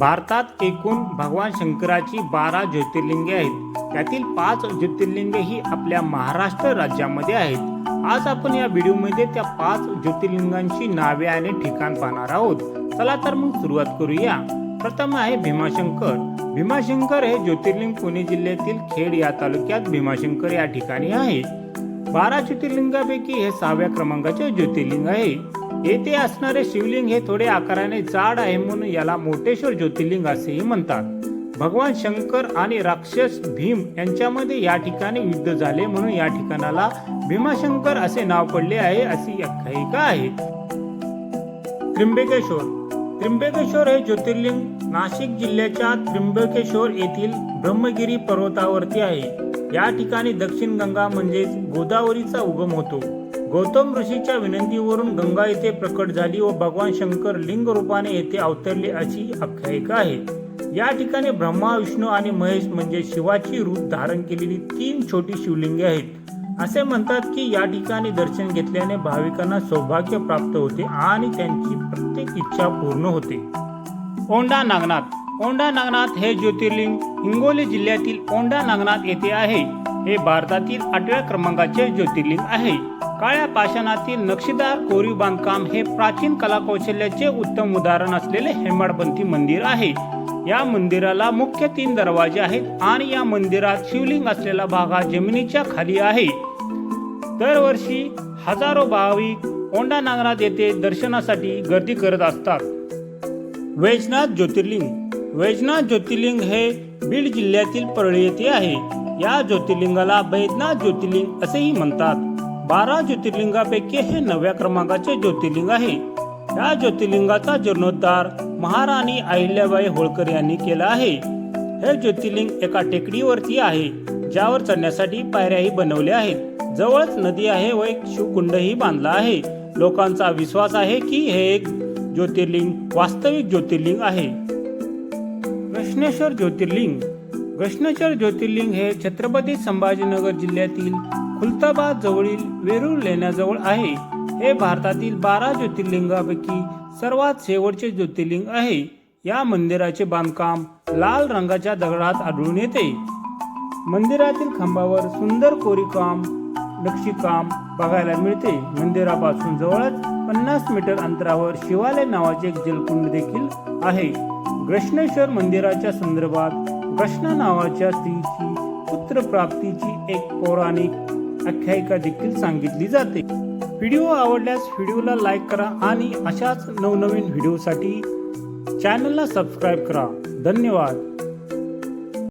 भारतात एकूण भगवान शंकराची बारा ज्योतिर्लिंगे आहेत. त्यातील पाच ज्योतिर्लिंगे ही आपल्या महाराष्ट्र राज्यामध्ये आहेत. आज आपण या व्हिडिओमध्ये त्या पाच ज्योतिर्लिंगांची नावे आणि ठिकाण पाहणार आहोत. चला तर मग सुरुवात करूया. प्रथम आहे भीमाशंकर. भीमाशंकर हे ज्योतिर्लिंग पुणे जिल्ह्यातील खेड या तालुक्यात भीमाशंकर या ठिकाणी आहे बारा ज्योतिर्लिंगापैकी हे सहाव्या क्रमांकाचे ज्योतिर्लिंग आहे. येथे असणारे शिवलिंग हे थोडे आकाराने जाड आहे म्हणून याला मोठेश्वर ज्योतिर्लिंग असेही म्हणतात. भगवान शंकर आणि राक्षस भीम यांच्यामध्ये या ठिकाणी युद्ध झाले म्हणून या ठिकाणाला भीमाशंकर असे नाव पडले आहे अशी आख्यायिका आहे. त्र्यंबकेश्वर. त्र्यंबकेश्वर हे ज्योतिर्लिंग नाशिक जिल्ह्याच्या त्र्यंबकेश्वर येथील ब्रह्मगिरी पर्वतावरती आहे. या ठिकाणी दक्षिण गंगा म्हणजेच गोदावरीचा उगम होतो. गौतम ऋषीच्या विनंतीवरून गंगा येथे प्रकट झाली व भगवान शंकर लिंग रूपाने येथे अवतरले अशी आख्यायिका आहे. या ठिकाणी ब्रह्मा विष्णू आणि महेश म्हणजे शिवाची रूप धारण केलेली तीन छोटी शिवलिंगे आहेत. असे म्हणतात की या ठिकाणी दर्शन घेतल्याने भाविकांना सौभाग्य प्राप्त होते आणि त्यांची प्रत्येक इच्छा पूर्ण होते. ओंडा नागनाथ. ओंडा नागनाथ हे ज्योतिर्लिंग हिंगोली जिल्ह्यातील ओंडा नागनाथ येथे आहे. हे भारतातील आठव्या क्रमांकाचे ज्योतिर्लिंग आहे. काळ्या पाषाणातील नक्षीदार कोरीव बांधकाम हे प्राचीन कलाकौशल्याचे उत्तम उदाहरण असलेले हेमाडपंथी मंदिर आहे. या मंदिराला मुख्य तीन दरवाजे आहेत आणि या मंदिरात शिवलिंग असलेला भाग हा जमिनीच्या खाली आहे. दरवर्षी हजारो भाविक ओंडा नागनाथ येथे दर्शनासाठी गर्दी करत असतात. वैजनाथ ज्योतिर्लिंग. वैजनाथ ज्योतिर्लिंग हे बीड जिल्ह्यातील परळी येथे आहे. या ज्योतिर्लिंगाला बैजनाथ ज्योतिर्लिंग असेही म्हणतात. बारा ज्योतिर्लिंगापैकी हे नव्या क्रमांकाचे ज्योतिर्लिंग आहे. या ज्योतिर्लिंगाचा जीर्णोद्धार महाराणी अहिल्याबाई होळकर यांनी केला आहे. हे ज्योतिर्लिंग एका टेकडीवरती आहे ज्यावर चढण्यासाठी पायऱ्याही बनवल्या आहेत. जवळच नदी आहे व एक शिवकुंडही बांधला आहे. लोकांचा विश्वास आहे की हे एक ज्योतिर्लिंग वास्तविक ज्योतिर्लिंग आहे. कृष्णेश्वर ज्योतिर्लिंग कृष्णेश्वर ज्योतिर्लिंग हे छत्रपती संभाजीनगर जिल्ह्यातील खुलताबाद जवळील वेरूळ लेण्याजवळ आहे. हे भारतातील बारा ज्योतिर्लिंगापैकी सर्वात शेवटचे ज्योतिर्लिंग आहे. या मंदिराचे बांधकाम लाल रंगाच्या दगडात आढळून येते. मंदिरातील खांबावर सुंदर कोरीकाम नक्षीकाम बघायला मिळते. मंदिरापासून जवळच पन्नास मीटर अंतरावर शिवालय नावाचे एक जलकुंड देखील आहे. ग्रश्नेश्वर मंदिराच्या संदर्भात कृष्णा नावाच्या स्त्रीची पुत्र प्राप्तीची एक पौराणिक आख्यायिका देखील सांगितली जाते. व्हिडिओ आवडल्यास व्हिडिओला लाईक करा आणि अशाच नवनवीन व्हिडिओसाठी चॅनलला सबस्क्राईब करा. धन्यवाद.